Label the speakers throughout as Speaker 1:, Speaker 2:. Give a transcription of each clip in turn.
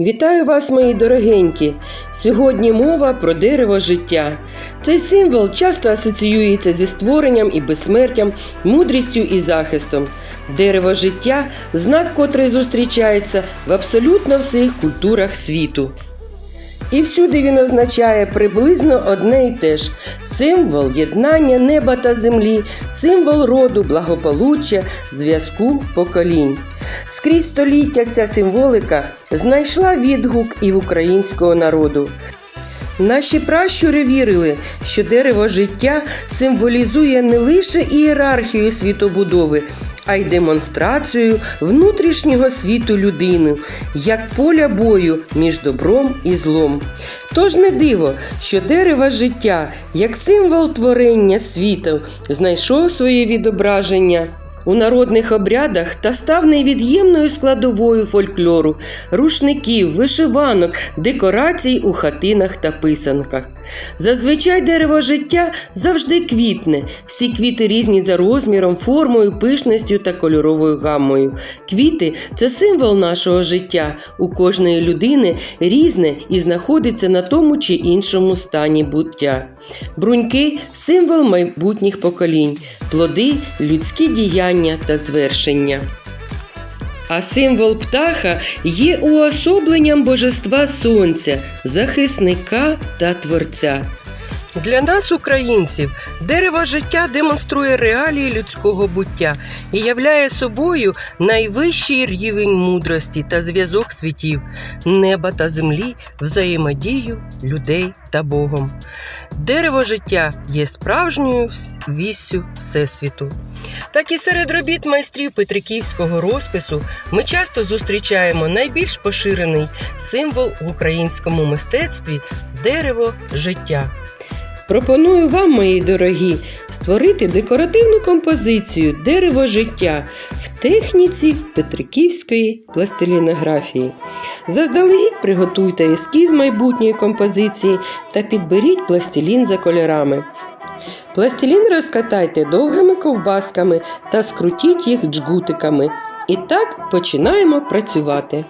Speaker 1: Вітаю вас, мої дорогенькі! Сьогодні мова про дерево життя. Цей символ часто асоціюється зі створенням і безсмертям, мудрістю і захистом. Дерево життя знак, котрий зустрічається в абсолютно всіх культурах світу. І всюди він означає приблизно одне й те ж: символ єднання неба та землі, символ роду, благополуччя, зв'язку поколінь. Скрізь століття ця символика знайшла відгук і в українського народу. Наші пращури вірили, що дерево життя символізує не лише ієрархію світобудови, а й демонстрацію внутрішнього світу людини, як поля бою між добром і злом. Тож не диво, що дерево життя, як символ творення світу, знайшов своє відображення. У народних обрядах та став невід'ємною складовою фольклору, рушників, вишиванок, декорацій у хатинах та писанках. Зазвичай дерево життя завжди квітне. Всі квіти різні за розміром, формою, пишністю та кольоровою гаммою. Квіти це символ нашого життя. У кожної людини різне і знаходиться на тому чи іншому стані буття. Бруньки символ майбутніх поколінь, плоди людські діяння та звершення. А символ птаха є уособленням божества сонця, захисника та творця. Для нас, українців, дерево життя демонструє реалії людського буття і являє собою найвищий рівень мудрості та зв'язок світів, неба та землі, взаємодію людей та Богом. Дерево життя є справжньою віссю Всесвіту. Так і серед робіт майстрів петриківського розпису ми часто зустрічаємо найбільш поширений символ в українському мистецтві дерево життя. Пропоную вам, мої дорогі, створити декоративну композицію Дерево життя в техніці Петриківської пластилінографії. Заздалегідь приготуйте ескіз майбутньої композиції та підберіть пластилін за кольорами. Пластилін розкатайте довгими ковбасками та скрутіть їх джгутиками. І так починаємо працювати.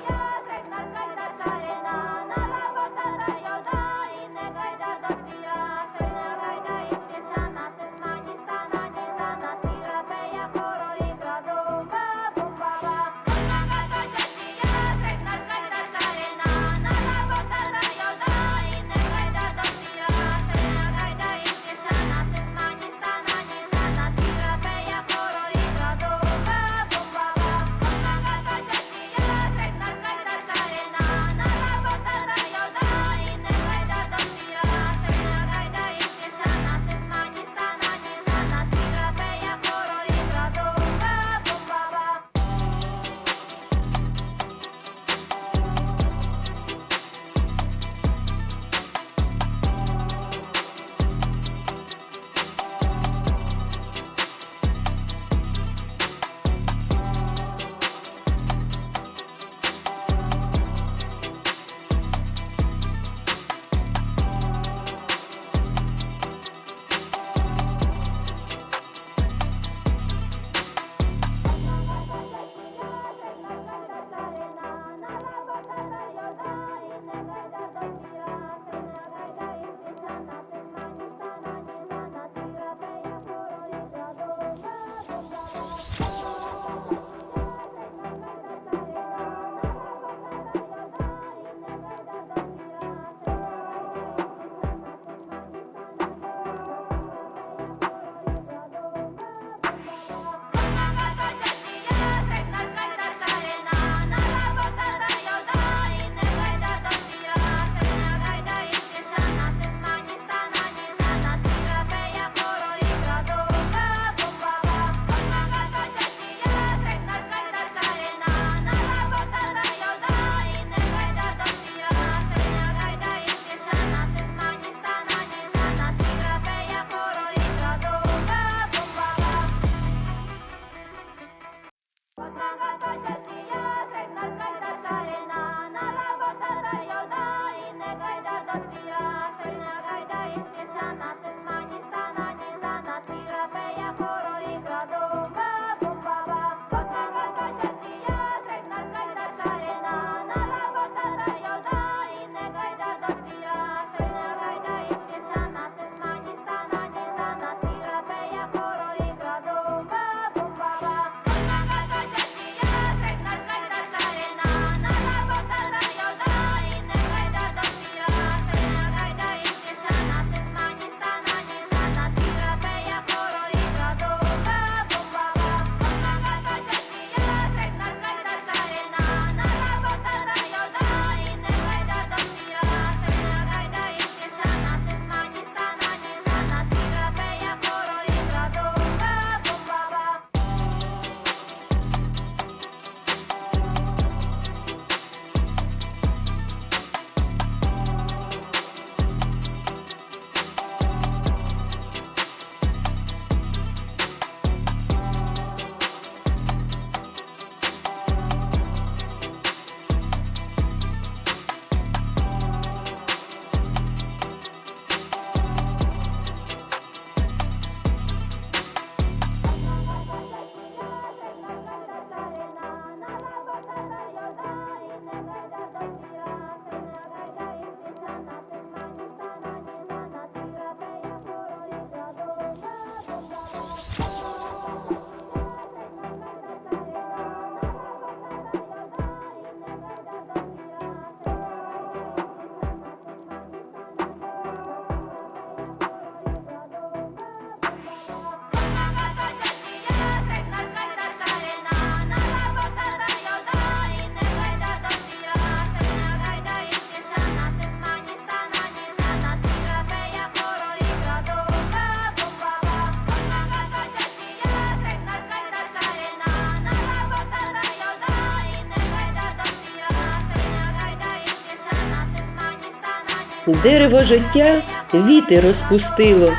Speaker 1: Дерево життя віти розпустило,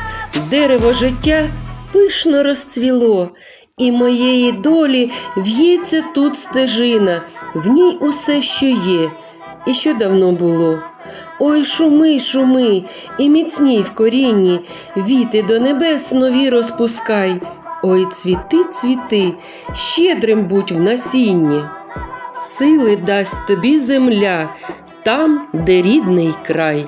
Speaker 1: дерево життя пишно розцвіло, і моєї долі в'ється тут стежина, в ній усе, що є, і що давно було. Ой, шуми, шуми, і міцній в корінні, віти до небес нові розпускай. Ой, цвіти, цвіти, щедрим будь в насінні. Сили дасть тобі земля, там, де рідний край.